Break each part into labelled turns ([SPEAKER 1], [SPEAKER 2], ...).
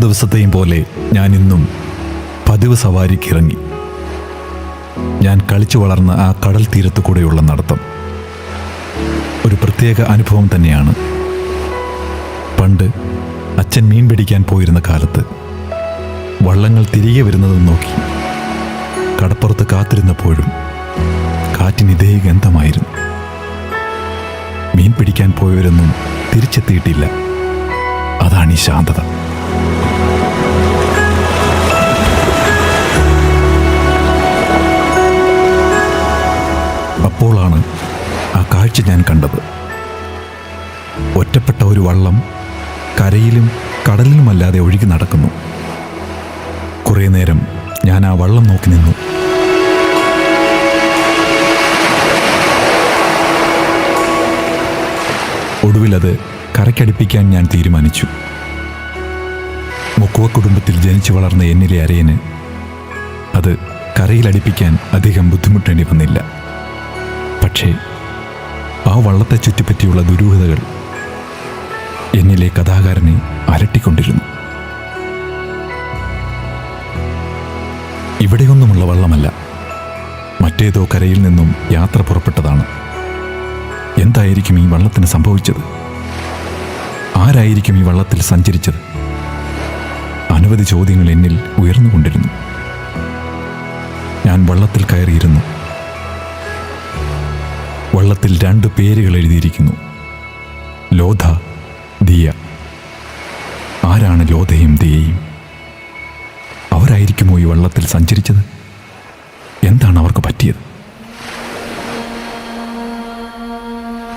[SPEAKER 1] ദിവസത്തെയും പോലെ ഞാൻ ഇന്നും പതിവ് സവാരിക്ക് ഇറങ്ങി ഞാൻ കളിച്ചു വളർന്ന ആ കടൽ തീരത്തു കൂടെയുള്ള നടത്തം. ഒരു പ്രത്യേക അനുഭവം തന്നെയാണ്. പണ്ട് അച്ഛൻ മീൻ പിടിക്കാൻ പോയിരുന്ന കാലത്ത് വള്ളങ്ങൾ തിരികെ വരുന്നതും നോക്കി. കടപ്പുറത്ത് കാത്തിരുന്നപ്പോഴും കാറ്റിന് ഇതേ ഗന്ധമായിരുന്നു. മീൻ പിടിക്കാൻ പോയവരൊന്നും തിരിച്ചെത്തിയിട്ടില്ല. അതാണ് ഈ ശാന്തത. അപ്പോളാണ് ആ കാഴ്ച ഞാൻ കണ്ടത്. ഒറ്റപ്പെട്ട ഒരു വള്ളം കരയിലും കടലിലുമല്ലാതെ ഒഴുകി നടക്കുന്നു. കുറേ നേരം ഞാൻ ആ വള്ളം നോക്കി നിന്നു. ഒടുവിലത് കരയ്ക്കടുപ്പിക്കാൻ ഞാൻ തീരുമാനിച്ചു. മുക്കുവ കുടുംബത്തിൽ ജനിച്ചു വളർന്ന എന്നിലെ അരയന് അത് കരയിലടിപ്പിക്കാൻ അധികം ബുദ്ധിമുട്ടേണ്ടി വന്നില്ല. പക്ഷേ ആ വള്ളത്തെ ചുറ്റിപ്പറ്റിയുള്ള ദുരൂഹതകൾ എന്നിലെ കഥാകാരനെ അലട്ടിക്കൊണ്ടിരുന്നു. ഇവിടെയൊന്നുമുള്ള വള്ളമല്ല. മറ്റേതോ കരയിൽ നിന്നും യാത്ര പുറപ്പെട്ടതാണ്. എന്തായിരിക്കും ഈ വള്ളത്തിന് സംഭവിച്ചത്? ആരായിരിക്കും ഈ വള്ളത്തിൽ സഞ്ചരിച്ചത്? അനവധി ചോദ്യങ്ങൾ എന്നിൽ ഉയർന്നുകൊണ്ടിരുന്നു. ഞാൻ വള്ളത്തിൽ കയറിയിരുന്നു. വള്ളത്തിൽ രണ്ട് പേരുകൾ എഴുതിയിരിക്കുന്നു. ലോധ ദിയ. ആരാണ് ലോധയും ദിയയും? അവരായിരിക്കുമോ ഈ വള്ളത്തിൽ സഞ്ചരിച്ചത്? എന്താണ് അവർക്ക് പറ്റിയത്?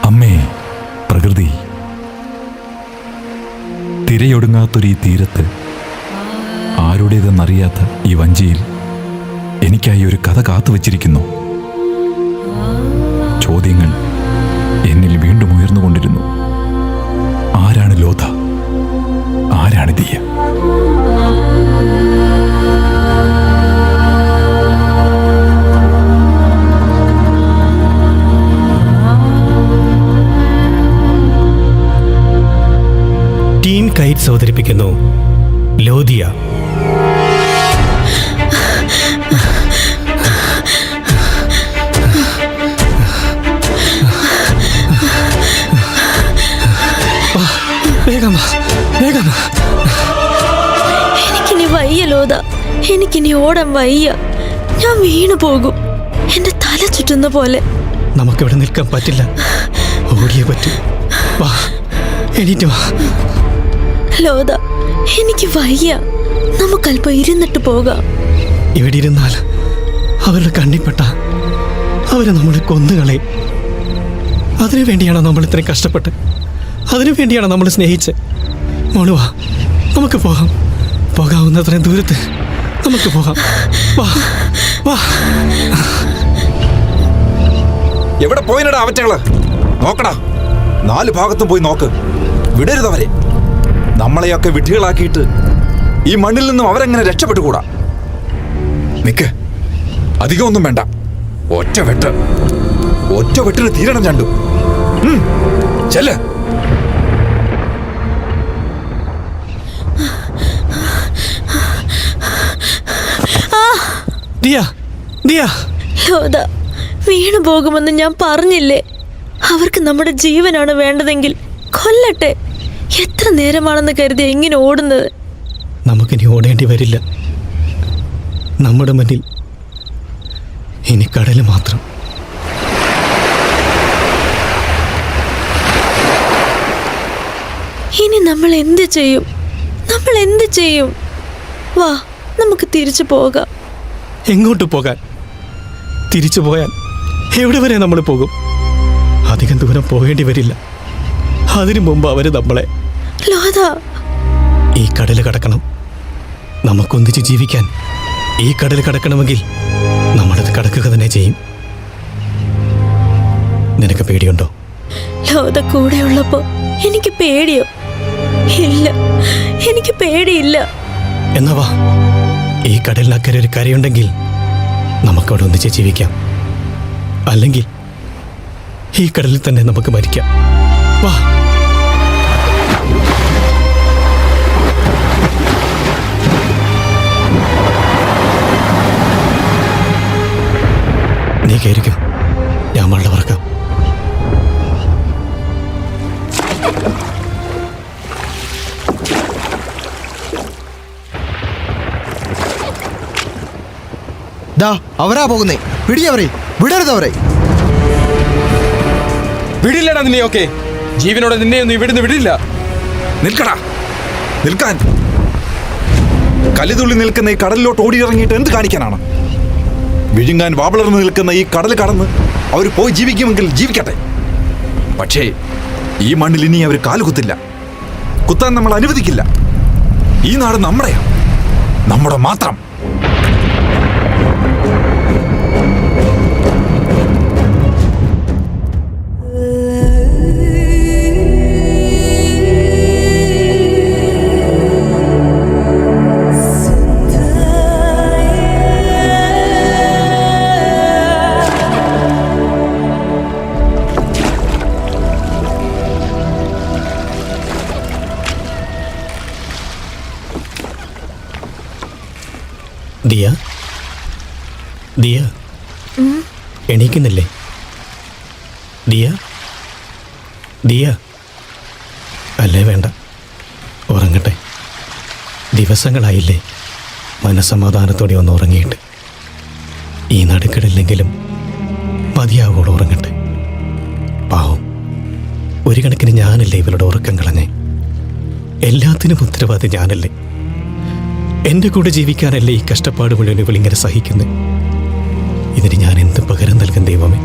[SPEAKER 1] അമ്മേ പ്രകൃതി. തിരയൊടുങ്ങാത്തൊരു ഈ തീരത്ത് ആരുടേതെന്നറിയാത്ത ഈ വഞ്ചിയിൽ എനിക്കായി ഒരു കഥ കാത്തുവച്ചിരിക്കുന്നു. ചോദ്യങ്ങൾ എന്നിൽ വീണ്ടും ഉയർന്നുകൊണ്ടിരുന്നു ആരാണ് ലോധ ആരാണ് ദിയ?
[SPEAKER 2] ടീം കൈറ്റ്സ് അവതരിപ്പിക്കുന്നു ലോദിയ വേഗം വേഗമ്മ വേഗം വാ.
[SPEAKER 3] എനിക്കിനി വയ്യ ലോത. എനിക്കിനി ഓടാൻ വയ്യ. ഞാൻ വീണു പോകും. എന്റെ തല ചുറ്റുന്ന പോലെ.
[SPEAKER 2] നമുക്കിവിടെ നിൽക്കാൻ പറ്റില്ല. ഓടിയേ പറ്റൂ. വാ എണീറ്റ് വാ.
[SPEAKER 3] ലോത എനിക്ക് വയ്യ. നമുക്കല്പം ഇരുന്നിട്ട് പോകാം.
[SPEAKER 2] ഇവിടെ ഇരുന്നാൽ അവരുടെ കണ്ണിപ്പെട്ട അവരെ നമ്മളെ കൊന്നുകളെ അതിനു വേണ്ടിയാണോ നമ്മൾ ഇത്രയും കഷ്ടപ്പെട്ട് അതിനു വേണ്ടിയാണ് നമ്മൾ സ്നേഹിച്ച്. മോളുവാ നമുക്ക് പോകാം. പോകാവുന്നത്രയും ദൂരത്ത് നമുക്ക് പോകാം. വാ വാ.
[SPEAKER 4] എവിടെ പോയിനടാ അവറ്റകൾ? നോക്കടാ നാല് ഭാഗത്തും പോയി നോക്ക്. വിടരുത് അവരെ. നമ്മളെയൊക്കെ വിഡ്ഢികളാക്കിയിട്ട് ഈ മണ്ണിൽ നിന്നും അവരെങ്ങനെ രക്ഷപ്പെട്ടുകൂടാ? നിക്ക് അധികമൊന്നും വേണ്ട. ഒറ്റ വെട്ട്. ഒറ്റ വെട്ടിന് തീരണം ചണ്ടു. ഉം, ചെല്ല്.
[SPEAKER 3] ലോത വീണു പോകുമെന്ന് ഞാൻ പറഞ്ഞില്ലേ? അവർക്ക് നമ്മുടെ ജീവനാണ് വേണ്ടതെങ്കിൽ കൊല്ലട്ടെ. എത്ര നേരമാണെന്ന് കരുതി എങ്ങനെ ഓടുന്നത്?
[SPEAKER 2] നമുക്കിനി ഓടേണ്ടി വരില്ല. നമ്മുടെ മുന്നിൽ ഇനി കടൽ മാത്രം.
[SPEAKER 3] ഇനി നമ്മൾ എന്ത് ചെയ്യും? നമ്മൾ എന്ത് ചെയ്യും? വാ നമുക്ക് തിരിച്ചു പോകാം.
[SPEAKER 2] എങ്ങോട്ട് പോകാൻ? തിരിച്ചു പോയാൽ എവിടെ വരെ നമ്മൾ പോകും? അധികം ദൂരം പോകേണ്ടി വരില്ല. അതിനു മുമ്പ് അവർ നമ്മളെ ഈ കടൽ കടക്കണം. നമുക്കൊന്നിച്ച് ജീവിക്കാൻ ഈ കടൽ കടക്കണമെങ്കിൽ നമ്മളത് കടക്കുക തന്നെ ചെയ്യും. നിനക്ക് പേടിയുണ്ടോ?
[SPEAKER 3] ലോത കൂടെയുള്ളപ്പോ എനിക്ക് പേടിയോ? ഇല്ല. എനിക്ക് പേടിയില്ല.
[SPEAKER 2] എന്നാ വാ. ഈ കടലിനക്കരെ ഒരു കരയുണ്ടെങ്കിൽ നമുക്കവിടെ ഒന്നിച്ച് ജീവിക്കാം. അല്ലെങ്കിൽ ഈ കടലിൽ തന്നെ നമുക്ക് മരിക്കാം. വാ. നീ കയറിക്കും. ഞാൻ വളരെ പറക്കാം
[SPEAKER 5] ദാ അവരാ പോകുന്നേ. പിടിയവരെ വിടരുത് അവരെ.
[SPEAKER 6] വിടില്ലടാ നിന്നെയൊക്കെ ജീവനോടെ നിന്നെയൊന്നും ഇവിടുന്ന് വിടില്ല.
[SPEAKER 4] നിൽക്കടാ. നിൽക്കാൻ. കലിതുള്ളി നിൽക്കുന്ന ഈ കടലിലോട്ട് ഓടിയിറങ്ങിയിട്ട് എന്ത് കാണിക്കാനാണ്? വിഴുങ്ങാൻ വാബിളർന്ന് നിൽക്കുന്ന ഈ കടൽ കടന്ന് അവർ പോയി ജീവിക്കുമെങ്കിൽ ജീവിക്കട്ടെ. പക്ഷേ ഈ മണ്ണിൽ ഇനി അവർ കാലുകുത്തില്ല. കുത്താൻ നമ്മൾ അനുവദിക്കില്ല. ഈ നാട് നമ്മുടെയാണ് നമ്മുടെ മാത്രം.
[SPEAKER 2] ദിവസങ്ങളായില്ലേ? മനസമാധാനത്തോടെ ഒന്ന് ഉറങ്ങിയിട്ട്. ഈ നടുക്കടില്ലെങ്കിലും മതിയാവോട് ഉറങ്ങട്ടെ. പാവം ഒരു കണക്കിന് ഞാനല്ലേ ഇവരുടെ ഉറക്കം കളഞ്ഞേ? എല്ലാത്തിനും ഉത്തരവാദി ഞാനല്ലേ? എന്റെ കൂടെ ജീവിക്കാനല്ലേ ഈ കഷ്ടപ്പാട് മുഴുവൻ ഇവളിങ്ങനെ സഹിക്കുന്നത് ഇതിന് ഞാൻ എന്ത് പകരം നൽകും ദൈവമേ?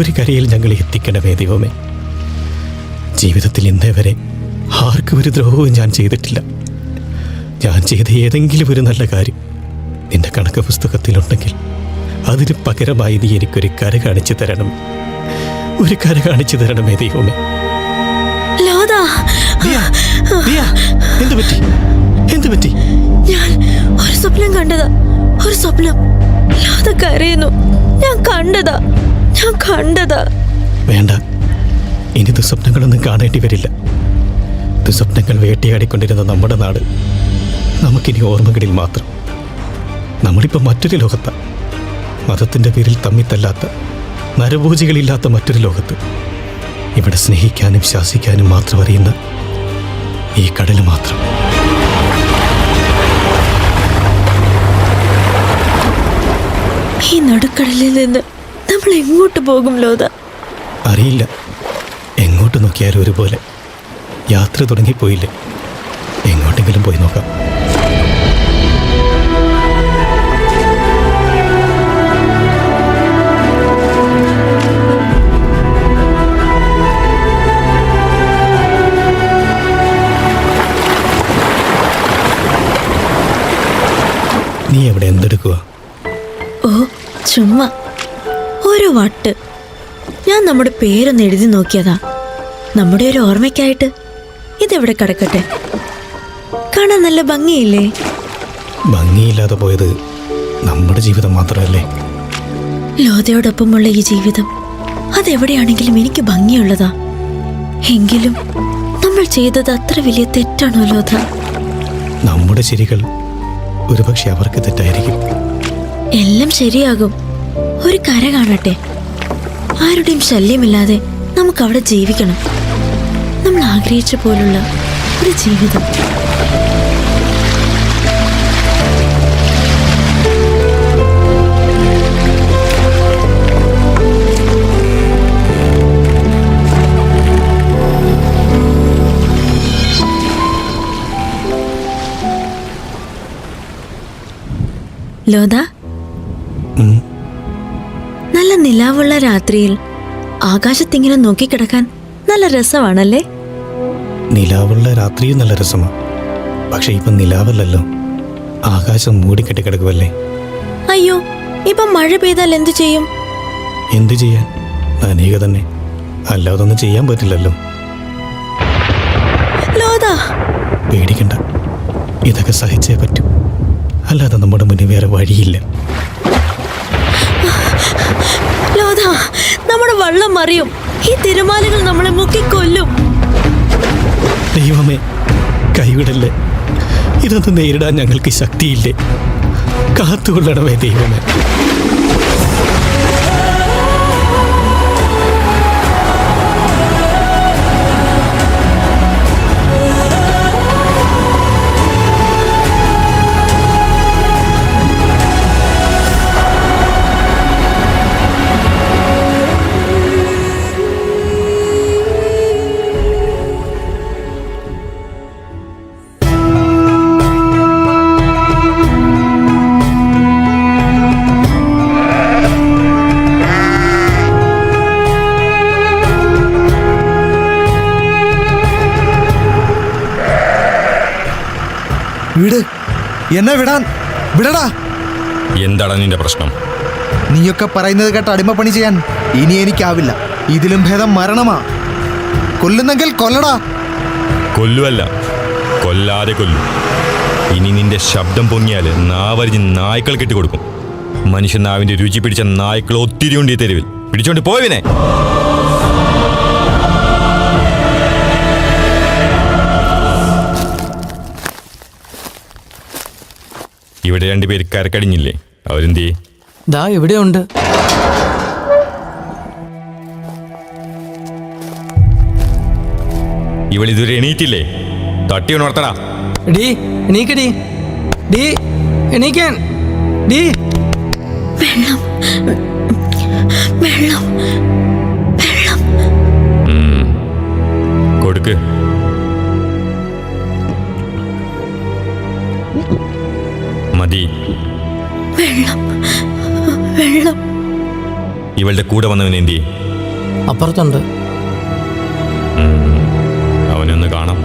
[SPEAKER 2] ഒരു കരയിൽ ഞങ്ങൾ എത്തിക്കണമേ ദൈവമേ? ജീവിതത്തിൽ ഇന്നേ വരെ ആർക്കും ഒരു ദ്രോഹവും ഞാൻ ചെയ്തിട്ടില്ല. ഞാൻ ചെയ്ത ഏതെങ്കിലും ഒരു നല്ല കാര്യം നിന്റെ കണക്ക് പുസ്തകത്തിലുണ്ടെങ്കിൽ അതിന് പകരമായി നീ എനിക്കൊരു കര കാണിച്ചു തരണം. ഒരു കര കാണിച്ചു തരണമേ ദൈവമേ. എന്ത് പറ്റി? എന്ത് പറ്റി?
[SPEAKER 3] ഞാൻ ഒരു സ്വപ്നം കണ്ടതാ. ഒരു സ്വപ്നം. ലോത കരയുന്നു. ഞാൻ കണ്ടതാ. ഞാൻ കണ്ടതാ.
[SPEAKER 2] വേണ്ട. ഇനി ദുസ്വപ്നങ്ങളൊന്നും കാണേണ്ടി വരില്ല. ദുസ്വപ്നങ്ങൾ വേട്ടയാടിക്കൊണ്ടിരുന്ന നമ്മുടെ നാട് നമുക്കിനി ഓർമ്മകളിൽ മാത്രം. നമ്മളിപ്പോൾ മറ്റൊരു ലോകത്ത. മതത്തിന്റെ പേരിൽ തമ്മിത്തല്ലാത്ത നരഭൂജികളില്ലാത്ത മറ്റൊരു ലോകത്ത്. ഇവിടെ സ്നേഹിക്കാനും ശാസിക്കാനും മാത്രം അറിയുന്ന ഈ കടൽ മാത്രം.
[SPEAKER 3] ഈ നടുക്കടലിൽ നിന്ന് നമ്മൾ എങ്ങോട്ട് പോകും ലോത?
[SPEAKER 2] അറിയില്ല. എങ്ങോട്ട് നോക്കിയാലും ഒരുപോലെ. യാത്ര തുടങ്ങിപ്പോയില്ലേ? എങ്ങോട്ടെങ്കിലും പോയി നോക്കാം. നീ എവിടെ? എന്തെടുക്കുക
[SPEAKER 3] ഓ ചുമ്മാ. ഒരു വട്ട്. ഞാൻ നമ്മുടെ പേരൊന്ന് എഴുതി നോക്കിയതാ. നമ്മുടെ ഒരു ഓർമ്മയ്ക്കായിട്ട് ഇതെവിടെ കിടക്കട്ടെ? കാണാൻ നല്ല ഭംഗിയില്ലേ?
[SPEAKER 2] ഭംഗിയില്ലാതെ പോയത് നമ്മുടെ ജീവിതം മാത്രമല്ലേ?
[SPEAKER 3] ലോതയോടൊപ്പമുള്ള ഈ ജീവിതം അതെവിടെയാണെങ്കിലും എനിക്ക് ഭംഗിയുള്ളതാ. എങ്കിലും നമ്മൾ ചെയ്തത് അത്ര വലിയ തെറ്റാണോ ലോത?
[SPEAKER 2] നമ്മുടെ ശരികൾ ഒരുപക്ഷെ അവർക്ക് തെറ്റായിരിക്കും.
[SPEAKER 3] എല്ലാം ശരിയാകും. ഒരു കര കാണട്ടെ. ആരുടെയും ശല്യമില്ലാതെ നമുക്ക് അവിടെ ജീവിക്കണം. നമ്മൾ ആഗ്രഹിച്ച പോലുള്ള ഒരു ജീവിതം. ലോത? നല്ല നിലാവുള്ള രാത്രിയിൽ ആകാശത്തിങ്ങനെ നോക്കിക്കിടക്കാൻ നല്ല രസമാണല്ലേ?
[SPEAKER 2] നിലാവുള്ള രാത്രിയും നല്ല രസമാണ് പക്ഷെ ഇപ്പം നിലാവല്ലല്ലോ. ആകാശം മൂടിക്കെട്ടി കിടക്കുമല്ലേ
[SPEAKER 3] അയ്യോ ഇപ്പൊ മഴ പെയ്താൽ എന്തു ചെയ്യും?
[SPEAKER 2] എന്തു ചെയ്യാൻ? നനയുക തന്നെ. അല്ലാതെ ഒന്നും ചെയ്യാൻ പറ്റില്ലല്ലോ. പേടിക്കണ്ട. ഇതൊക്കെ സഹിച്ചേ പറ്റൂ. അല്ലാതെ നമ്മുടെ മുന്നിൽ വേറെ വഴിയില്ല.
[SPEAKER 3] ലോത നമ്മുടെ വള്ളം മറിയും. ഈ തിരമാലകൾ നമ്മളെ മുക്കിക്കൊല്ലും.
[SPEAKER 2] ദൈവമേ കൈവിടല്ലേ? ഇതൊന്നും നേരിടാൻ ഞങ്ങൾക്ക് ശക്തിയില്ലേ? കാത്തുകൊള്ളണമേ ദൈവമേ.
[SPEAKER 5] വിട്. എന്നെ വിടാൻ. വിടടാ.
[SPEAKER 6] എന്താണ് നിന്റെ പ്രശ്നം?
[SPEAKER 5] നീയൊക്കെ പറയുന്നത് കേട്ട് അടിമപ്പണി ചെയ്യാൻ ഇനി എനിക്കാവില്ല. ഇതിലും ഭേദം മരണമാ. കൊല്ലുന്നെങ്കിൽ കൊല്ലടാ.
[SPEAKER 6] കൊല്ലുവല്ല. കൊല്ലാതെ കൊല്ലു. ഇനി നിന്റെ ശബ്ദം പൊങ്ങിയാൽ നാവരിഞ്ഞ് നായ്ക്കൾ കെട്ടിക്കൊടുക്കും. മനുഷ്യൻ നാവിന്റെ രുചി പിടിച്ച നായ്ക്കൾ ഒത്തിരി ഉണ്ട് ഈ തെരുവിൽ. പിടിച്ചോണ്ട് പോയവിനെ ഇവിടെ രണ്ടുപേര് കരക്കടിഞ്ഞില്ലേ അവരെന്തേ
[SPEAKER 2] ദാ ഇവിടെയുണ്ട്.
[SPEAKER 6] ഇവൾ ഇതുവരെ എണീറ്റില്ലേ? തട്ടി ഉണർത്തടാ.
[SPEAKER 2] ഡീ എണീക്കടി ഡീ. എണീക്കാൻ. ഡീ.
[SPEAKER 3] വെള്ളം. വെള്ളം.
[SPEAKER 6] കൊടുക്ക്. മതി.
[SPEAKER 3] വെള്ളം. വെള്ളം.
[SPEAKER 6] ഇവളുടെ കൂടെ വന്നവൻ എന്തി
[SPEAKER 2] അപ്പുറത്തുണ്ട്.
[SPEAKER 6] അവനൊന്ന് കാണാം.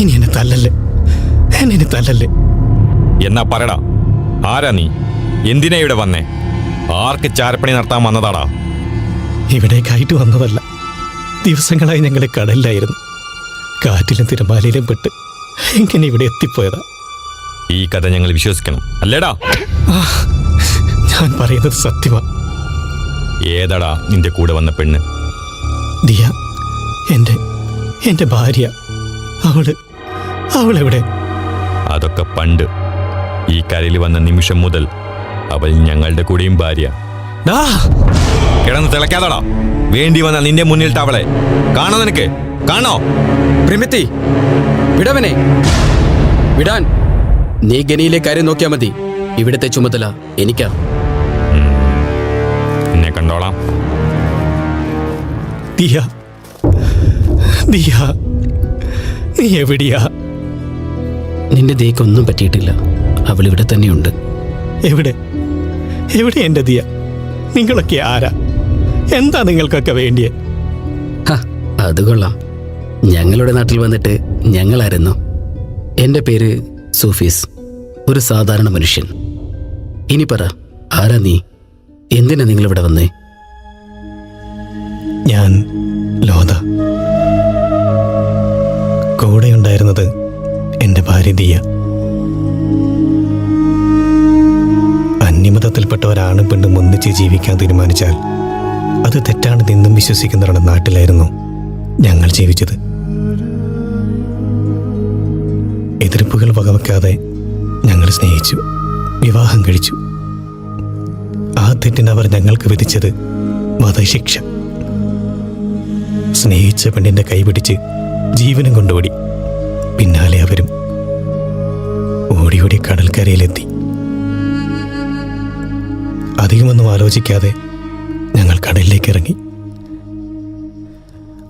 [SPEAKER 2] ഇനി എന്നെ തല്ലല്ലേ? എന്നെ ഇനി തല്ലല്ലേ?
[SPEAKER 6] എന്നാ പറടാ. ആരാ നീ? എന്തിനാ ഇവിടെ വന്നേ? ആർക്ക് ചാരപ്പണി നടത്താൻ വന്നതാടാ?
[SPEAKER 2] ഇവിടേക്കായിട്ട് വന്നതല്ല. ദിവസങ്ങളായി ഞങ്ങൾ കടലിലായിരുന്നു. കാറ്റിലും തിരമാലയിലും പെട്ട് എങ്ങനെ ഇവിടെ എത്തിപ്പോയതാ.
[SPEAKER 6] ഈ കഥ ഞങ്ങൾ വിശ്വസിക്കണം. അല്ലേടാ?
[SPEAKER 2] ഞാൻ പറയുന്നത് സത്യമാ.
[SPEAKER 6] ഏതാടാ നിന്റെ കൂടെ വന്ന പെണ്ണ്?
[SPEAKER 2] ദിയ എന്റെ എന്റെ ഭാര്യ. അവൾ അവളെവിടെ?
[SPEAKER 6] അതൊക്കെ പണ്ട്. ഈ കരയിൽ വന്ന നിമിഷം മുതൽ അവൾ ഞങ്ങളുടെ കൂടെയും ഭാര്യ.
[SPEAKER 2] ഡാ
[SPEAKER 6] കിടന്ന് തിളക്കാതടാ വേണ്ടി വന്ന നിന്റെ മുന്നിൽ അവളെ കാണോ നിനക്ക്? കാണോ?
[SPEAKER 7] പ്രിമിത്തി വിടവനെ. വിടാൻ. നീ ഗനിയിലെ കാര്യം നോക്കിയാ മതി. ഇവിടുത്തെ ചുമതല എനിക്കാ.
[SPEAKER 6] എന്നെ കണ്ടോളാം.
[SPEAKER 2] ദിയ. ദിയ. നീ എവിടെയാ?
[SPEAKER 7] നിന്റെ ദിയക്കൊന്നും പറ്റിയിട്ടില്ല. അവൾ ഇവിടെ തന്നെയുണ്ട്.
[SPEAKER 2] എവിടെ? എവിടെ എന്റെ ദിയ? നിങ്ങളൊക്കെ ആരാ? എന്താ നിങ്ങൾക്കൊക്കെ
[SPEAKER 7] വേണ്ടിയത് അത് കൊള്ളാം. ഞങ്ങളുടെ നാട്ടിൽ വന്നിട്ട് ഞങ്ങളായിരുന്നു. എന്റെ പേര് സൂഫീസ്. ഒരു സാധാരണ മനുഷ്യൻ. ഇനി പറ ആരാ നീ? എന്തിനാ നിങ്ങളിവിടെ വന്നേ?
[SPEAKER 2] ഞാൻ ലോത കൂടെ ഉണ്ടായിരുന്നത് എന്റെ ഭാര്യ ദിയ. അന്യമതത്തിൽപ്പെട്ട ഒരാണും പെണ്ണും ഒന്നിച്ച് ജീവിക്കാൻ തീരുമാനിച്ചാൽ അത് തെറ്റാണെന്നെന്നും വിശ്വസിക്കുന്നവരുടെ നാട്ടിലായിരുന്നു ഞങ്ങൾ ജീവിച്ചത്. എതിർപ്പുകൾ വകവെക്കാതെ ഞങ്ങൾ സ്നേഹിച്ചു വിവാഹം കഴിച്ചു. ആ തെറ്റിന് അവർ ഞങ്ങൾക്ക് വിധിച്ചത് വധശിക്ഷ. സ്നേഹിച്ച പെണ്ണിന്റെ കൈപിടിച്ച് ജീവനും കൊണ്ടോടി. പിന്നാലെ അവരും ഓടിയോടി ഓടി കടൽക്കരയിലെത്തി. അധികമൊന്നും ആലോചിക്കാതെ ഞങ്ങൾ കടലിലേക്ക് ഇറങ്ങി.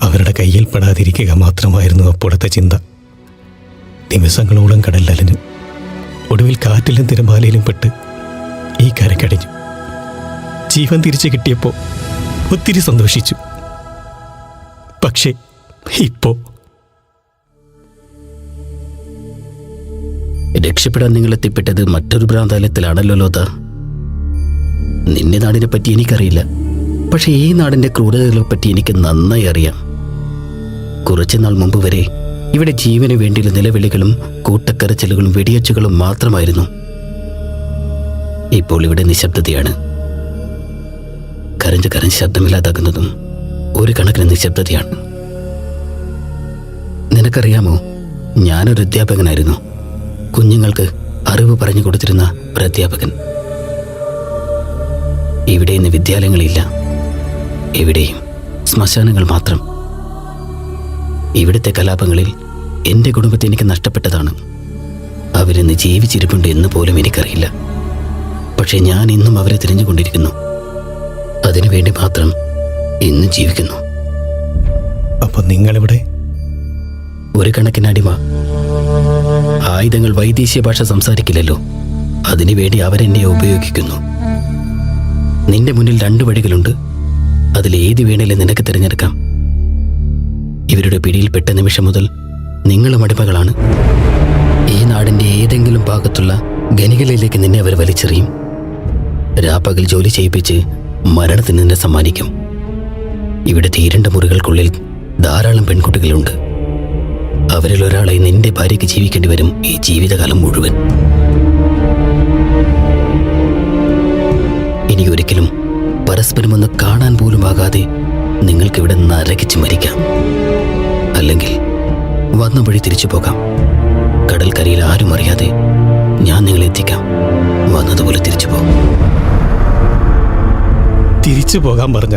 [SPEAKER 2] അവരുടെ കയ്യിൽ പെടാതിരിക്കുക മാത്രമായിരുന്നു അപ്പോഴത്തെ ചിന്ത. ദിവസങ്ങളോളം കടലിലലഞ്ഞു ഒടുവിൽ കാറ്റിലും തിരമാലയിലും പെട്ട് ഈ കരക്കടിഞ്ഞു. ജീവൻ തിരിച്ചു കിട്ടിയപ്പോൾ ഒത്തിരി സന്തോഷിച്ചു. പക്ഷേ ഇപ്പോ
[SPEAKER 7] രക്ഷപ്പെടാൻ നിങ്ങൾ എത്തിപ്പെട്ടത് മറ്റൊരു ഭ്രാന്താലയത്തിലാണല്ലോ ലോത. നിന്റെ നാടിനെ പറ്റി എനിക്കറിയില്ല. പക്ഷെ ഈ നാടിന്റെ ക്രൂരതകളെ പറ്റി എനിക്ക് നന്നായി അറിയാം. കുറച്ചു നാൾ മുമ്പ് വരെ ഇവിടെ ജീവന് വേണ്ടിയുള്ള നിലവിളികളും കൂട്ടക്കരച്ചിലുകളും വെടിയച്ചുകളും മാത്രമായിരുന്നു. ഇപ്പോൾ ഇവിടെ നിശബ്ദതയാണ്. കരഞ്ഞ് കരഞ്ഞ് ശബ്ദമില്ലാതാകുന്നതും ഒരു കണക്കിന് നിശബ്ദതയാണ്. നിനക്കറിയാമോ ഞാനൊരു അധ്യാപകനായിരുന്നു. കുഞ്ഞുങ്ങൾക്ക് അറിവ് പറഞ്ഞു കൊടുത്തിരുന്ന ഒരു അധ്യാപകൻ. ഇവിടെ ഇന്ന് വിദ്യാലയങ്ങളില്ല. എവിടെയും. ശ്മശാനങ്ങൾ മാത്രം. ഇവിടുത്തെ കലാപങ്ങളിൽ എന്റെ കുടുംബത്തെ എനിക്ക് നഷ്ടപ്പെട്ടതാണ്. അവരിന്ന് ജീവിച്ചിരിപ്പുണ്ട് എന്ന് പോലും എനിക്കറിയില്ല. പക്ഷെ ഞാൻ ഇന്നും അവരെ തിരഞ്ഞുകൊണ്ടിരിക്കുന്നു. അതിനുവേണ്ടി മാത്രം ഇന്നും ജീവിക്കുന്നു.
[SPEAKER 2] അപ്പൊ നിങ്ങളിവിടെ?
[SPEAKER 7] ഒരു കണക്കിന് അടിമ ആയുധങ്ങൾ വൈദേശിക ഭാഷ സംസാരിക്കില്ലല്ലോ. അതിനുവേണ്ടി അവരെന്നെ ഉപയോഗിക്കുന്നു. നിന്റെ മുന്നിൽ രണ്ട് വഴികളുണ്ട്. അതിൽ ഏത് വേണേലും നിനക്ക് തിരഞ്ഞെടുക്കാം. ഇവരുടെ പിടിയിൽപ്പെട്ട നിമിഷം മുതൽ നിങ്ങളും അടിമകളാണ്. ഈ നാടിന്റെ ഏതെങ്കിലും ഭാഗത്തുള്ള ഖനികളിലേക്ക് നിന്നെ അവർ വലിച്ചെറിയും. രാപ്പകൽ ജോലി ചെയ്യിപ്പിച്ച് മരണത്തിന് നിന്നെ സമ്മാനിക്കും. ഇവിടെ തീരണ്ട മുറികൾക്കുള്ളിൽ ധാരാളം പെൺകുട്ടികളുണ്ട്. അവരിൽ ഒരാളെ നിന്റെ ഭാര്യയ്ക്ക് ജീവിക്കേണ്ടി വരും ഈ ജീവിതകാലം മുഴുവൻ. ഇനി പരസ്പരം ഒന്ന് കാണാൻ പോലും ആകാതെ നിങ്ങൾക്കിവിടെ നരകിച്ച് മരിക്കാം അല്ലെങ്കിൽ വന്ന വഴി തിരിച്ചു പോകാം. കടൽക്കരയിൽ ആരും അറിയാതെ ഞാൻ നിങ്ങളെ എത്തിക്കാം. വന്നതുപോലെ തിരിച്ചു പോകും
[SPEAKER 2] തിരിച്ചു പോകാൻ പറഞ്ഞ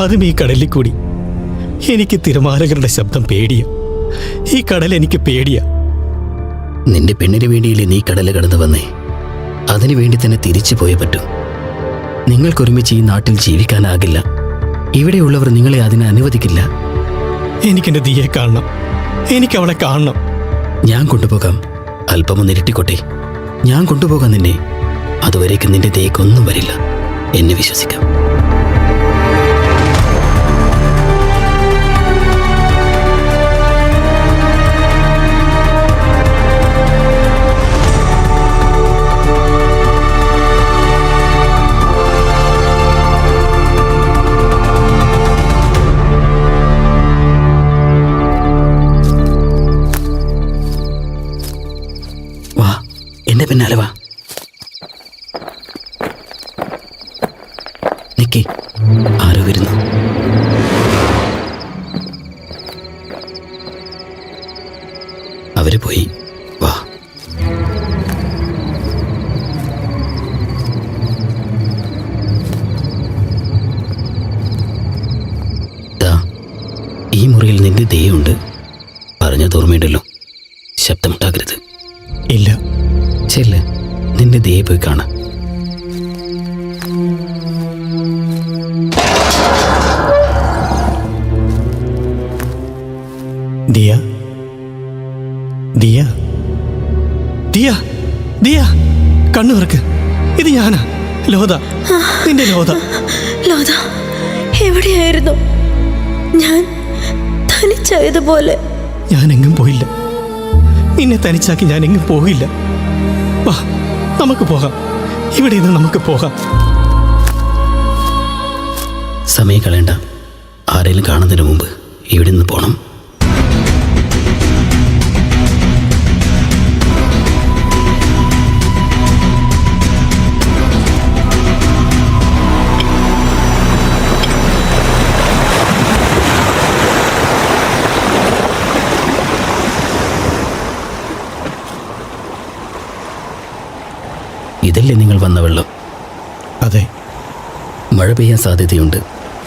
[SPEAKER 2] അതും ഈ കടലിൽ കൂടി. എനിക്ക് തിരമാലകളുടെ ശബ്ദം പേടിയ. ഈ കടൽ എനിക്ക് പേടിയ.
[SPEAKER 7] നിന്റെ പെണ്ണിന് വേണ്ടിയില്ലേ നീ കടൽ കടന്നു വന്നേ. അതിനു വേണ്ടി തന്നെ തിരിച്ചു പോയേ പറ്റൂ. നിങ്ങൾക്കൊരുമിച്ച് ഈ നാട്ടിൽ ജീവിക്കാനാകില്ല. ഇവിടെയുള്ളവർ നിങ്ങളെ അതിനെ അനുവദിക്കില്ല.
[SPEAKER 2] എനിക്കെന്റെ ദിയെ കാണണം. എനിക്ക് അവളെ കാണണം.
[SPEAKER 7] ഞാൻ കൊണ്ടുപോകാം. അല്പമൊന്ന് ഇരട്ടിക്കോട്ടെ. ഞാൻ കൊണ്ടുപോകാം നിന്നെ. അതുവരേക്കും നിന്റെ ദേക്കൊന്നും വരില്ല. എന്നെ വിശ്വസിക്കാം. ചെല്ല്. നിന്റെ ദേ പോയി കാണാം.
[SPEAKER 2] ദിയ. ദിയ. ദിയ. ദിയ. കണ്ണു തുറക്ക്. ഇത് ഞാനാ. ലോത നിന്റെ ലോത
[SPEAKER 3] ലോത എവിടെയായിരുന്നു? ഞാൻ തനിച്ചായതുപോലെ.
[SPEAKER 2] ഞാൻ എങ്ങും പോയില്ല. നിന്നെ തനിച്ചാക്കി ഞാൻ എങ്ങും പോയില്ല. നമുക്ക് പോകാം. ഇവിടെ നിന്ന് നമുക്ക് പോകാം.
[SPEAKER 7] സമയം കളയണ്ട. ആരെങ്കിലും കാണുന്നതിന് മുമ്പ് ഇവിടെ നിന്ന് പോണം. ഇതല്ലേ നിങ്ങൾ വന്ന വെള്ളം?
[SPEAKER 2] അതെ.
[SPEAKER 7] മഴ പെയ്യാൻ സാധ്യതയുണ്ട്.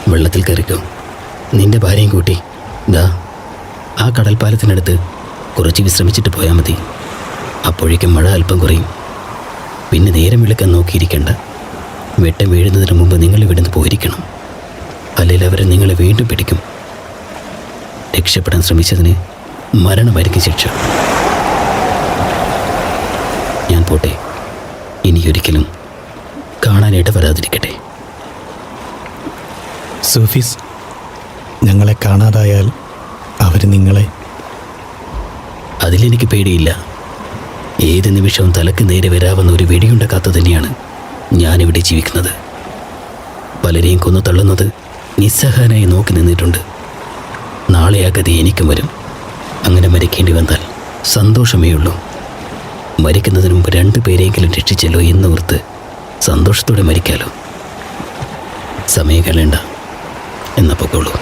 [SPEAKER 7] വെള്ളത്തിൽ കയറിക്കും. നിന്റെ ഭാര്യയും കൂട്ടി. ദാ ആ കടൽപ്പാലത്തിനടുത്ത് കുറച്ച് വിശ്രമിച്ചിട്ട് പോയാൽ മതി. അപ്പോഴേക്കും മഴ അല്പം കുറയും. പിന്നെ നേരം വിളിക്കാൻ നോക്കിയിരിക്കേണ്ട. വെട്ടം വീഴുന്നതിന് മുമ്പ് നിങ്ങൾ ഇവിടുന്ന് പോയിരിക്കണം. അല്ലെങ്കിൽ അവരെ നിങ്ങളെ വീണ്ടും പിടിക്കും. രക്ഷപ്പെടാൻ ശ്രമിച്ചതിന് മരണമായിരിക്കും ശിക്ഷ. ഞാൻ പോട്ടെ. ഇനിയൊരിക്കലും കാണാനായിട്ട് വരാതിരിക്കട്ടെ.
[SPEAKER 2] സൂഫീസ് ഞങ്ങളെ കാണാതായാൽ അവർ നിങ്ങളെ
[SPEAKER 7] അതിലെനിക്ക് പേടിയില്ല. ഏത് നിമിഷവും തലക്ക് നേരെ വരാവുന്ന ഒരു വെടിയുണ്ട കാത്തു തന്നെയാണ് ഞാനിവിടെ ജീവിക്കുന്നത്. പലരെയും കൊന്നു തള്ളുന്നത് നിസ്സഹനായി നോക്കി നിന്നിട്ടുണ്ട്. നാളെ ആ ഗതി എനിക്കും വരും. അങ്ങനെ മരിക്കേണ്ടി വന്നാൽ സന്തോഷമേ ഉള്ളൂ മരിക്കുന്നതിന് മുമ്പ് രണ്ടു പേരെങ്കിലും രക്ഷിച്ചല്ലോ എന്ന് ഓർത്ത് സന്തോഷത്തോടെ മരിക്കാലോ. സമയം കളയണ്ട. എന്നാ പൊക്കോളൂ.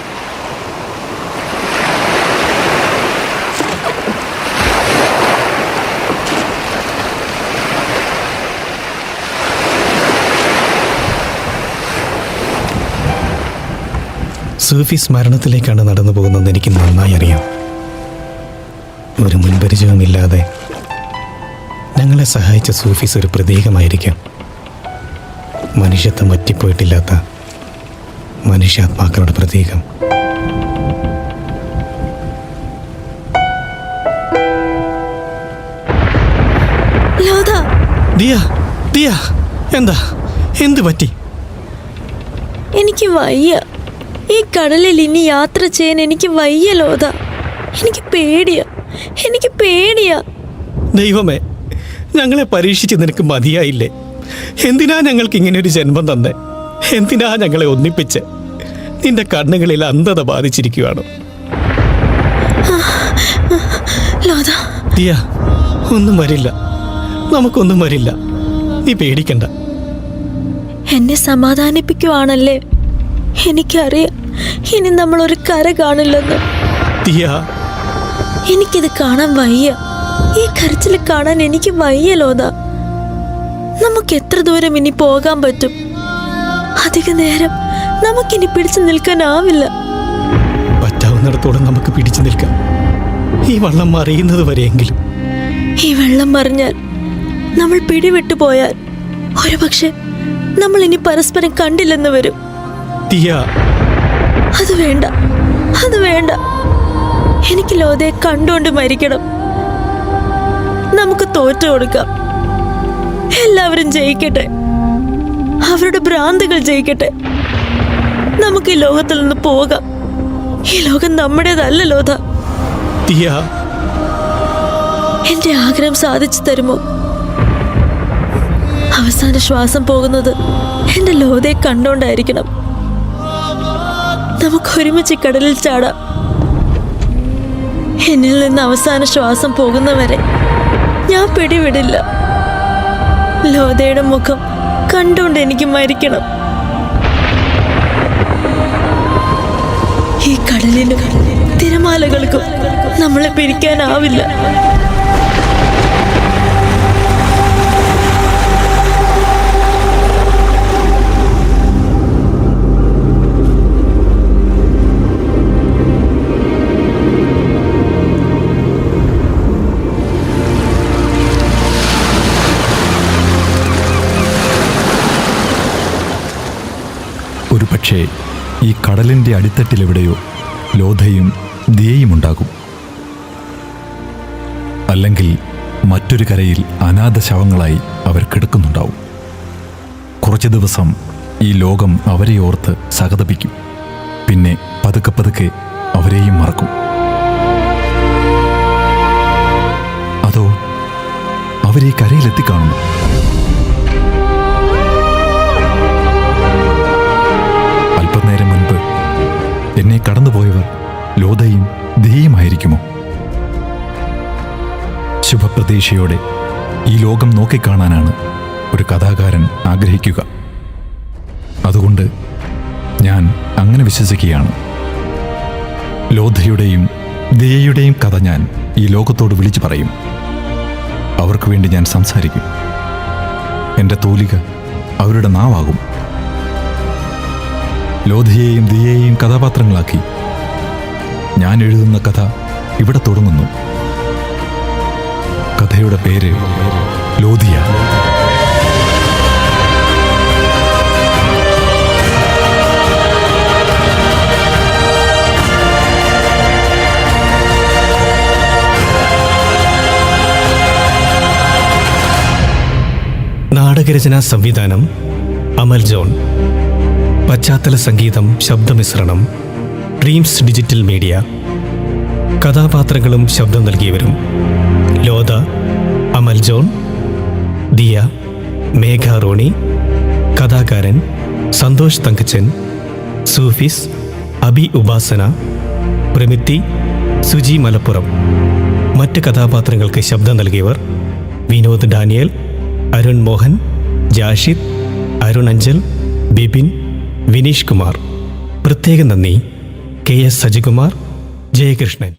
[SPEAKER 2] സ്മരണത്തിലേക്കാണ് മരണത്തിലേക്കാണ് നടന്നു പോകുന്നതെന്ന് എനിക്ക് നന്നായി അറിയാം. ഒരു മുൻപരിചയവുമില്ലാതെ ഞങ്ങളെ സഹായിച്ച സൂഫീസ് ഒരു പ്രതീകമായിരിക്കാം. മനുഷ്യത്വം വറ്റിപ്പോയിട്ടില്ലാത്ത മനുഷ്യാത്മാക്കളുടെ പ്രതീകം. ദിയ ദിയ എന്താ? എന്ത് പറ്റി?
[SPEAKER 3] എനിക്ക് വയ്യ. ഈ കടലിൽ ഇനി യാത്ര ചെയ്യാൻ എനിക്ക് വയ്യ ലോത എനിക്ക് പേടിയാ. എനിക്ക് പേടിയാ.
[SPEAKER 2] ദൈവമേ ഞങ്ങളെ പരീക്ഷിച്ച് നിനക്ക് മതിയായില്ലേ? എന്തിനാ ഞങ്ങൾക്ക് ഇങ്ങനെ ഒരു ജന്മം തന്നെ? എന്തിനാ ഞങ്ങളെ ഒന്നിപ്പിച്ച്? നിന്റെ കണ്ണുകളിൽ അന്ധത ബാധിച്ചിരിക്കുകയാണ് ദിയ ഒന്നും വരില്ല. നമുക്കൊന്നും വരില്ല. നീ പേടിക്കണ്ട.
[SPEAKER 3] എന്നെ സമാധാനിപ്പിക്കുവാണല്ലേ? എനിക്കറിയാം. ഇനി നമ്മൾ ഒരു കര കാണില്ലെന്ന്.
[SPEAKER 2] ദിയ.
[SPEAKER 3] എനിക്കിത് കാണാൻ വയ്യ. ഈ കരച്ചിൽ കാണാൻ എനിക്ക് വയ്യ ലോത നമുക്ക് എത്ര ദൂരം ഇനി പോകാൻ പറ്റും? അധിക നേരം നമുക്കിനി പിടിച്ചു നിൽക്കാനാവില്ല.
[SPEAKER 2] പറ്റാവുന്നിടത്തോളം നമുക്ക് പിടിച്ചു നിൽക്കാം. ഈ വെള്ളം മറിയുന്നത് വരെയെങ്കിലും.
[SPEAKER 3] ഈ വെള്ളം മറിഞ്ഞാൽ നമ്മൾ പിടിവിട്ടു പോയാൽ ഒരുപക്ഷെ നമ്മൾ ഇനി പരസ്പരം കണ്ടില്ലെന്ന് വരും. അത് വേണ്ട. അത് വേണ്ട. എനിക്ക് ലോതയെ കണ്ടുകൊണ്ട് മരിക്കണം. തോറ്റു കൊടുക്കാം. എല്ലാവരും ജയിക്കട്ടെ. അവരുടെ ഭ്രാന്തുകൾ ജയിക്കട്ടെ. നമുക്ക് ഈ ലോകത്തിൽ നിന്ന് പോകാം. ഈ ലോകം നമ്മുടേതല്ല ലോത എന്റെ ആഗ്രഹം സാധിച്ചു തരുമോ? അവസാന ശ്വാസം പോകുന്നത് എന്റെ ലോതയെ കണ്ടോണ്ടായിരിക്കണം. നമുക്ക് ഒരുമിച്ച് കടലിൽ ചാടാം. എന്നിൽ നിന്ന് അവസാന ശ്വാസം പോകുന്നവരെ ഞാൻ പിടിവിടില്ല. ലോതയുടെ മുഖം കണ്ടുകൊണ്ട് എനിക്ക് മരിക്കണം. ഈ കടലിനും തിരമാലകൾക്കും നമ്മളെ പിരിക്കാനാവില്ല.
[SPEAKER 1] പക്ഷേ ഈ കടലിന്റെ അടിത്തട്ടിലെവിടെയോ ലോധയും ദിയയും ഉണ്ടാകും. അല്ലെങ്കിൽ മറ്റൊരു കരയിൽ അനാഥ ശവങ്ങളായി അവർ കിടക്കുന്നുണ്ടാവും. കുറച്ച് ദിവസം ഈ ലോകം അവരെ ഓർത്ത് സഹതപിക്കും. പിന്നെ പതുക്കെ പതുക്കെ അവരെയും മറക്കും. അതോ അവരെ കരയിലെത്തിക്കാണുന്നു ശുഭപ്രതീക്ഷയോടെ ഈ ലോകം നോക്കിക്കാണാനാണ് ഒരു കഥാകാരൻ ആഗ്രഹിക്കുക. അതുകൊണ്ട് ഞാൻ അങ്ങനെ വിശ്വസിക്കുകയാണ്. ലോധയുടെയും ദിയയുടെയും കഥ ഞാൻ ഈ ലോകത്തോട് വിളിച്ചു പറയും. അവർക്ക് വേണ്ടി ഞാൻ സംസാരിക്കും. എന്റെ തൂലിക അവരുടെ നാവാകും. ലോധയെയും ദിയയെയും കഥാപാത്രങ്ങളാക്കി ഞാൻ എഴുതുന്ന കഥ ഇവിടെ തുടങ്ങുന്നു. കഥയുടെ പേര് ലോധിയ.
[SPEAKER 2] നാടകരചനാ സംവിധാനം അമൽ ജോൺ. പശ്ചാത്തല സംഗീതം ശബ്ദമിശ്രണം ഡ്രീംസ് ഡിജിറ്റൽ മീഡിയ കഥാപാത്രങ്ങളും ശബ്ദം നൽകിയവരും ലോത അമൽ ജോൺ ദിയ മേഘ റോണി കഥാകാരൻ സന്തോഷ് തങ്കച്ചൻ സൂഫിസ് അബി ഉപാസന പ്രമിത്തി സുജി മലപ്പുറം. മറ്റ് കഥാപാത്രങ്ങൾക്ക് ശബ്ദം നൽകിയവർ വിനോദ് ഡാനിയൽ അരുൺ മോഹൻ ജാഷിദ് അരുൺ അഞ്ചൽ ബിപിൻ വിനീഷ് കുമാർ. പ്രത്യേക നന്ദി കെ എസ് സജികുമാർ ജയകൃഷ്ണൻ.